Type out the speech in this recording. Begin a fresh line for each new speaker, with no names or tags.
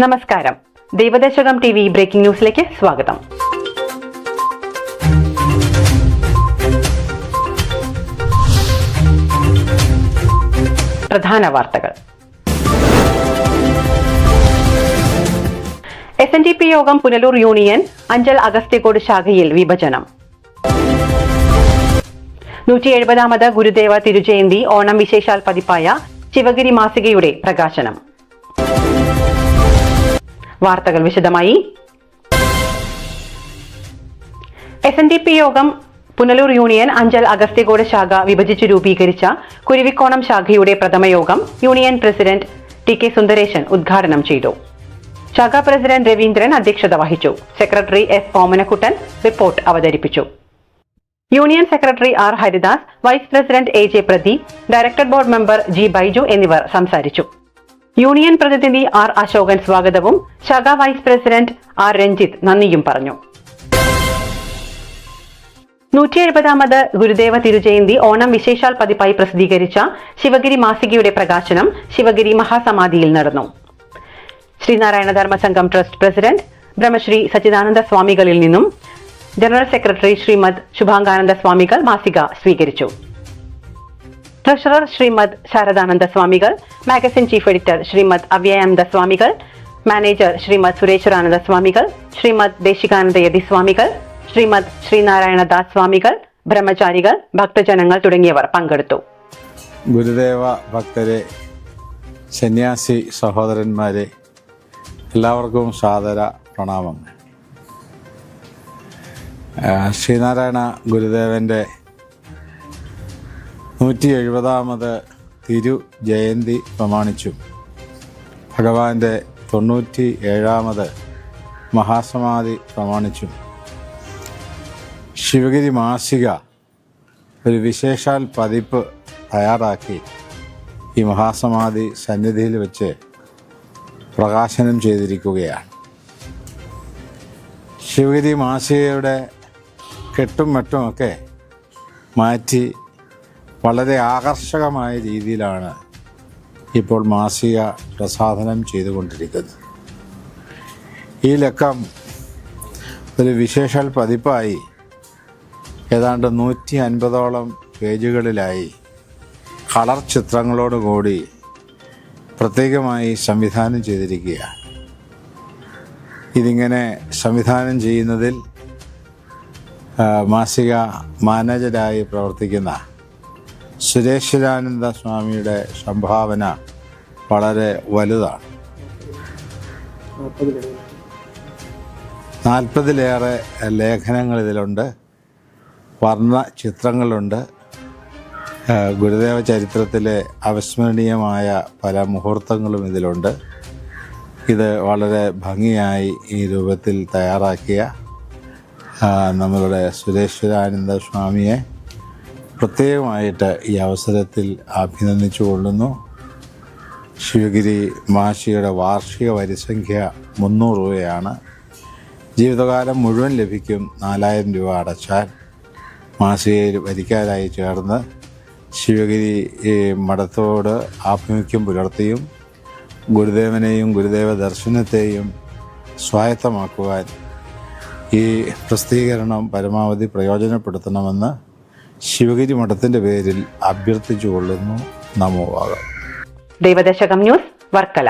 നമസ്കാരം. Daivadasakam T V breaking ന്യൂസിലേക്ക് സ്വാഗതം. പ്രധാന വാർത്തകൾ. എസ് എൻ ഡി പി യോഗം പുനലൂർ യൂണിയൻ അഞ്ചൽ അഗസ്ത്യകോട് ശാഖയിൽ വിഭജനം. നൂറ്റി എഴുപതാമത് ഗുരുദേവ തിരുജയന്തി ഓണം വിശേഷാൽ പതിപ്പായ ശിവഗിരി മാസികയുടെ പ്രകാശനം. വാർത്തകൾ വിശദമായി. എസ് എൻ ഡി പി യോഗം പുനലൂർ യൂണിയൻ അഞ്ചൽ അഗസ്ത്യകോട് ശാഖ വിഭജിച്ച് രൂപീകരിച്ച കുരുവിക്കോണം ശാഖയുടെ പ്രഥമ യോഗം union president T K Sundaresan ഉദ്ഘാടനം ചെയ്തു. ശാഖാ പ്രസിഡന്റ് രവീന്ദ്രൻ അധ്യക്ഷത വഹിച്ചു. സെക്രട്ടറി എസ് ഓമനക്കുട്ടൻ റിപ്പോർട്ട് അവതരിപ്പിച്ചു. Union secretary R Haridas vice president A J Pradeep director board member G Baiju എന്നിവർ സംസാരിച്ചു. യൂണിയൻ പ്രതിനിധി ആർ അശോകൻ സ്വാഗതവും ശാഖ വൈസ് പ്രസിഡന്റ് ആർ രഞ്ജിത്ത് നന്ദിയും പറഞ്ഞു. നൂറ്റി എഴുപതാമത് ഗുരുദേവ തിരുജയന്തി ഓണം വിശേഷാൽ പതിപ്പായി പ്രസിദ്ധീകരിച്ച ശിവഗിരി മാസികയുടെ പ്രകാശനം ശിവഗിരി മഹാസമാധിയിൽ നടന്നു. ശ്രീനാരായണ ധർമ്മസംഘം ട്രസ്റ്റ് പ്രസിഡന്റ് ബ്രഹ്മശ്രീ സച്ചിദാനന്ദ സ്വാമികളിൽ നിന്നും ജനറൽ സെക്രട്ടറി ശ്രീമദ് ശുഭാംഗാനന്ദ സ്വാമികൾ മാസിക സ്വീകരിച്ചു. ട്രഷറർ ശ്രീമദ് ശാരദാനന്ദ സ്വാമികൾ magazine chief editor Shrimad Avyayananda സ്വാമികൾ മാനേജർ ശ്രീമദ് സുരേശ്വരാനന്ദ സ്വാമികൾ ശ്രീമദ് ദേശികാനന്ദ യതി സ്വാമികൾ ശ്രീമദ് ശ്രീനാരായണ ദാസ് സ്വാമികൾ ബ്രഹ്മചാരികൾ ഭക്തജനങ്ങൾ തുടങ്ങിയവർ പങ്കെടുത്തു.
ഗുരുദേവ ഭക്തരെ സന്യാസി സഹോദരന്മാരെ എല്ലാവർക്കും സാദര പ്രണാമം. ശ്രീനാരായണ ഗുരുദേവന്റെ നൂറ്റി എഴുപതാമത് തിരു ജയന്തി പ്രമാണിച്ചു. ഭഗവാന്റെ തൊണ്ണൂറ്റി ഏഴാമത് മഹാസമാധി പ്രമാണിച്ചു. ശിവഗിരി മാസിക ഒരു വിശേഷാൽ പതിപ്പ് തയ്യാറാക്കി ഈ മഹാസമാധി സന്നിധിയിൽ വെച്ച് പ്രകാശനം ചെയ്തിരിക്കുകയാണ്. ശിവഗിരി മാസികയുടെ കെട്ടും മറ്റുമൊക്കെ മാറ്റി വളരെ ആകർഷകമായ രീതിയിലാണ് ഇപ്പോൾ മാസിക പ്രസാധനം ചെയ്തുകൊണ്ടിരിക്കുന്നത്. ഈ ലക്കം ഒരു വിശേഷാൽ പതിപ്പായി ഏതാണ്ട് നൂറ്റി അൻപതോളം പേജുകളിലായി കളർ ചിത്രങ്ങളോടുകൂടി പ്രത്യേകമായി സംവിധാനം ചെയ്തിരിക്കുകയാണ്. ഇതിങ്ങനെ സംവിധാനം ചെയ്യുന്നതിൽ മാസിക മാനേജരായി പ്രവർത്തിക്കുന്ന സുരേശ്വരാനന്ദ സ്വാമിയുടെ സംഭാവന വളരെ വലുതാണ്. നാൽപ്പതിലേറെ ലേഖനങ്ങൾ ഇതിലുണ്ട്. വർണ ചിത്രങ്ങളുണ്ട്. ഗുരുദേവ ചരിത്രത്തിലെ അവിസ്മരണീയമായ പല മുഹൂർത്തങ്ങളും ഇതിലുണ്ട്. ഇത് വളരെ ഭംഗിയായി ഈ രൂപത്തിൽ തയ്യാറാക്കിയ നമ്മളുടെ സുരേശ്വരാനന്ദ സ്വാമിയെ പ്രത്യേകമായിട്ട് ഈ അവസരത്തിൽ അഭിനന്ദിച്ചു കൊള്ളുന്നു ശിവഗിരി മാഷിയുടെ വാർഷിക വരിസംഖ്യ മുന്നൂറ് രൂപയാണ്. ജീവിതകാലം മുഴുവൻ ലഭിക്കും നാലായിരം രൂപ അടച്ചാൽ മാസികയിൽ വരിക്കാരായി ചേർന്ന് ശിവഗിരി മഠത്തോട് ആഭിമുഖ്യം പുലർത്തിയും ഗുരുദേവനെയും ഗുരുദേവ ദർശനത്തെയും സ്വായത്തമാക്കുവാൻ ഈ പ്രസിദ്ധീകരണം പരമാവധി പ്രയോജനപ്പെടുത്തണമെന്ന് ശിവഗിരി മഠത്തിന്റെ പേരിൽ അഭ്യർത്ഥിച്ചു കൊള്ളുന്നു നമോഭാഗം
ദൈവദശകം ന്യൂസ് വർക്കല.